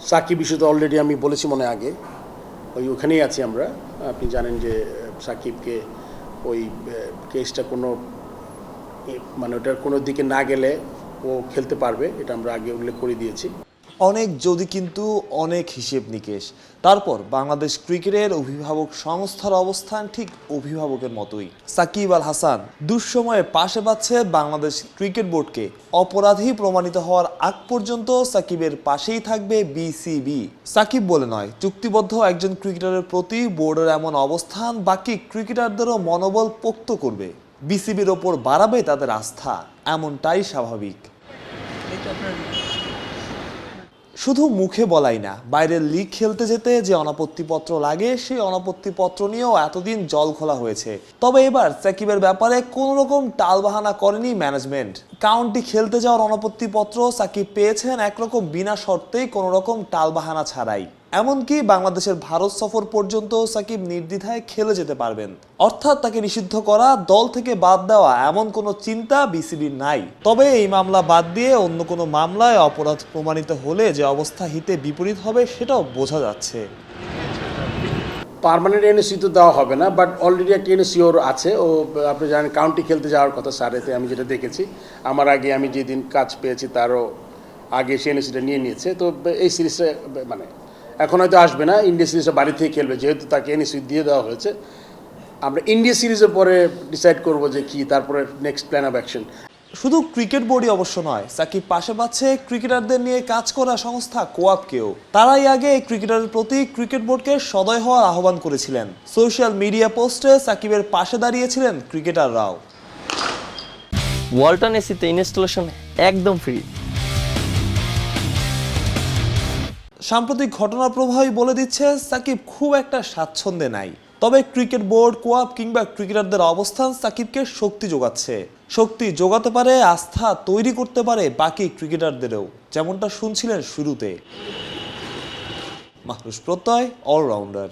সাকিব বিষয়ে তো অলরেডি আমি বলেছি মনে আগে। ওই ওখানেই আছি আমরা। আপনি জানেন যে সাকিবকে ওই কেসটা কোনো মানে ওটার কোনো দিকে না গেলে ও খেলতে পারবে, এটা আমরা আগে উল্লেখ করে দিয়েছি। অনেক যদি কিন্তু অনেক হিসেব নিকেশ। তারপর বাংলাদেশ ক্রিকেটের অভিভাবক সংস্থার অবস্থান ঠিক অভিভাবকের মতোই। সাকিব আল হাসান দুঃসময়ে পাশে পাচ্ছে বাংলাদেশ ক্রিকেট বোর্ডকে। অপরাধী প্রমাণিত হওয়ার আগ পর্যন্ত সাকিবের পাশেই থাকবে বিসিবি। সাকিব বলে নয়, চুক্তিবদ্ধ একজন ক্রিকেটারের প্রতি বোর্ডের এমন অবস্থান বাকি ক্রিকেটারদেরও মনোবল পোক্ত করবে। বিসিবির ওপর বাড়াবে তাদের আস্থা, এমনটাই স্বাভাবিক। শুধু মুখে বলাই না বাইরের লিগ খেলতে যেতে যে অনাপত্তিপত্র লাগে, সেই অনাপত্তিপত্র নিয়েও এতদিন জল খোলা হয়েছে। তবে এবার সাকিবের ব্যাপারে কোনো রকম টালবাহানা করেনি ম্যানেজমেন্ট কাউন্টি খেলতে যাওয়ার অনাপত্তিপত্র সাকিব পেয়েছেন একরকম বিনা শর্তেই কোনো রকম টালবাহানা ছাড়াই। এমনকি বাংলাদেশের ভারত সফর পর্যন্ত সাকিব নির্দ্বিধায় খেলে যেতে পারবেন। অর্থাৎ তাকে নিষিদ্ধ করা, দল থেকে বাদ দেওয়া এমন কোনো চিন্তা বিসিবির নাই। তবে এই মামলা বাদ দিয়ে অন্য কোনো মামলায় অপরাধ প্রমাণিত হলে যে অবস্থা হিতে বিপরীত হবে সেটাও বোঝা যাচ্ছে। পার্মানেন্ট এনএসি তো দেওয়া হবে না, বাট অলরেডি একটা এনএসি ওর আছে। ও, আপনি জানেন, কাউন্টি খেলতে যাওয়ার কথা সারেতে আমি যেটা দেখেছি। আমার আগে আমি যেদিন কাজ পেয়েছি, তারও আগে সে এনএসিটা নিয়ে নিয়েছে। তো এই সিরিজটা মানে এখন হয়তো আসবে না ইন্ডিয়া সিরিজটা বাড়ি থেকে খেলবে যেহেতু তাকে এনএসি দিয়ে দেওয়া হয়েছে। আমরা ইন্ডিয়া সিরিজের পরে ডিসাইড করব যে কি তারপরে নেক্সট প্ল্যান অফ অ্যাকশন শুধু ক্রিকেট বোর্ডই অবশ্য নয় সাকিব পাশে পাচ্ছে ক্রিকেটারদের নিয়ে কাজ করা সংস্থা কোয়াপকেও তারাই আগে এই ক্রিকেটারের প্রতি ক্রিকেট বোর্ডকে সদয় হওয়ার আহ্বান করেছিলেন। সোশ্যাল মিডিয়া পোস্টে সাকিবের পাশে দাঁড়িয়েছিলেন ক্রিকেটাররাও ওয়ালটন এসিতে ইনস্টলেশন একদম ফ্রি সাম্প্রতিক ঘটনার প্রভাবই বলে দিচ্ছে, সাকিব খুব একটা স্বাচ্ছন্দ্যে নাই। তবে ক্রিকেট বোর্ড কোয়াপ কিংবা ক্রিকেটারদের অবস্থান সাকিবকে শক্তি যোগাচ্ছে। শক্তি যোগাতে পারে, আস্থা তৈরি করতে পারে বাকি ক্রিকেটারদেরও, যেমনটা শুনছিলেন শুরুতে। মাহরুষ প্রত্যয় অলরাউন্ডার